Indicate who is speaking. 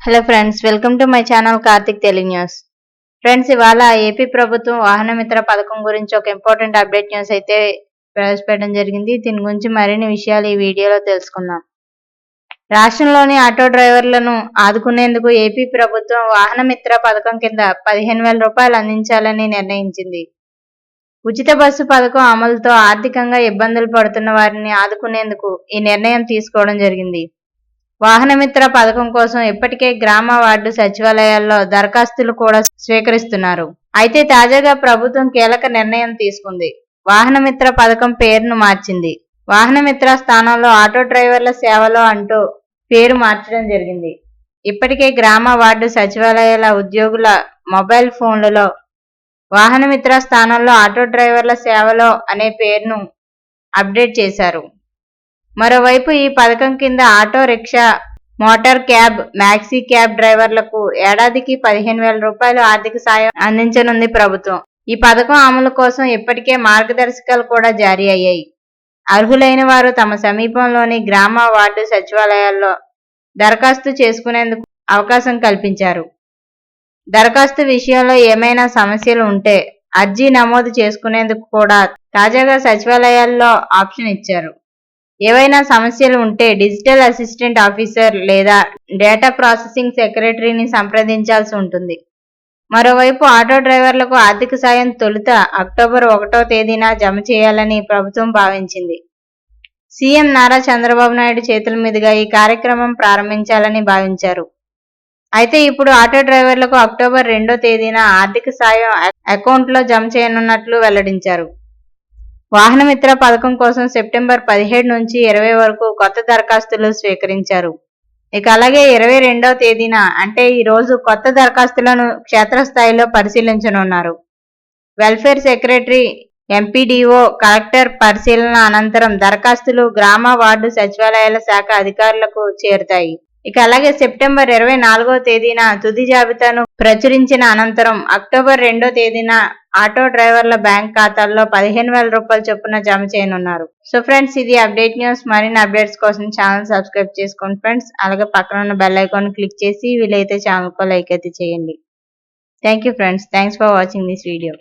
Speaker 1: Hello friends welcome to my channel Karthik Telugu news friends ఇవాళ AP ప్రభుత్వం వాహన మిత్ర పథకం గురించి ఒక ఇంపార్టెంట్ అప్డేట్ న్యూస్ అయితే ప్రవేశపెట్టడం జరిగింది. దీని గురించి మరిన్ని విషయాలు ఈ వీడియోలో తెలుసుకుందాం. రాష్ట్రంలోని ఆటో డ్రైవర్లను ఆదుకునేందుకు ఏపీ ప్రభుత్వం వాహన మిత్ర పథకం కింద పదిహేను వేల రూపాయలు అందించాలని నిర్ణయించింది. ఉచిత బస్సు పథకం అమలుతో ఆర్థికంగా ఇబ్బందులు పడుతున్న వారిని ఆదుకునేందుకు ఈ నిర్ణయం తీసుకోవడం జరిగింది. వాహనమిత్ర పథకం కోసం ఇప్పటికే గ్రామ వార్డు సచివాలయాల్లో దరఖాస్తులు కూడా స్వీకరిస్తున్నారు. అయితే తాజాగా ప్రభుత్వం కీలక నిర్ణయం తీసుకుంది. వాహనమిత్ర పథకం పేరును మార్చింది. వాహనమిత్ర స్థానంలో ఆటో డ్రైవర్ల సేవలో అంటూ పేరు మార్చడం జరిగింది. ఇప్పటికే గ్రామ వార్డు సచివాలయాల ఉద్యోగుల మొబైల్ ఫోన్లలో వాహనమిత్ర స్థానంలో ఆటో డ్రైవర్ల సేవలో అనే పేరును అప్డేట్ చేశారు. మరోవైపు ఈ పథకం కింద auto rickshaw motor cab maxi cab డ్రైవర్లకు ఏడాదికి పదిహేను వేల రూపాయలు ఆర్థిక సాయం అందించనుంది ప్రభుత్వం. ఈ పథకం అమలు కోసం ఇప్పటికే మార్గదర్శకాలు కూడా జారీ అయ్యాయి. అర్హులైన వారు తమ సమీపంలోని గ్రామ వార్డు సచివాలయాల్లో దరఖాస్తు చేసుకునేందుకు అవకాశం కల్పించారు. దరఖాస్తు విషయంలో ఏమైనా సమస్యలు ఉంటే అర్జీ నమోదు చేసుకునేందుకు కూడా తాజాగా సచివాలయాల్లో ఆప్షన్ ఇచ్చారు. ఏవైనా సమస్యలు ఉంటే డిజిటల్ అసిస్టెంట్ ఆఫీసర్ లేదా డేటా ప్రాసెసింగ్ సెక్రటరీని సంప్రదించాల్సి ఉంటుంది. మరోవైపు ఆటో డ్రైవర్లకు ఆర్థిక సాయం తొలుత అక్టోబర్ ఒకటో తేదీన జమ చేయాలని ప్రభుత్వం భావించింది. సీఎం నారా చంద్రబాబు నాయుడు చేతుల మీదుగా ఈ కార్యక్రమం ప్రారంభించాలని భావించారు. అయితే ఇప్పుడు ఆటో డ్రైవర్లకు అక్టోబర్ రెండో తేదీన ఆర్థిక సాయం అకౌంట్లో జమ చేయనున్నట్లు వెల్లడించారు. వాహనమిత్ర పథకం కోసం సెప్టెంబర్ పదిహేడు నుంచి ఇరవై వరకు కొత్త దరఖాస్తులు స్వీకరించారు. ఇక అలాగే ఇరవై రెండవ తేదీన అంటే ఈ రోజు కొత్త దరఖాస్తులను క్షేత్రస్థాయిలో పరిశీలించనున్నారు. వెల్ఫేర్ సెక్రటరీ ఎంపీడీఓ కలెక్టర్ పరిశీలన అనంతరం దరఖాస్తులు గ్రామ వార్డు సచివాలయాల శాఖ అధికారులకు చేరుతాయి. ఇక అలాగే సెప్టెంబర్ ఇరవై నాలుగో తేదీన తుది జాబితాను ప్రచురించిన అనంతరం అక్టోబర్ రెండో తేదీన ఆటో డ్రైవర్ల బ్యాంక్ ఖాతాల్లో పదిహేను వేల రూపాయలు చొప్పున జమ చేయనున్నారు. సో ఫ్రెండ్స్ ఇది అప్డేట్ న్యూస్. మరిన్ని అప్డేట్స్ కోసం ఛానల్ సబ్స్క్రైబ్ చేసుకోండి ఫ్రెండ్స్. అలాగే పక్కన ఉన్న బెల్ ఐకాన్ క్లిక్ చేసి వీలైతే ఛానల్కు లైక్ అయితే చేయండి. Thank you friends. Thanks for watching this video.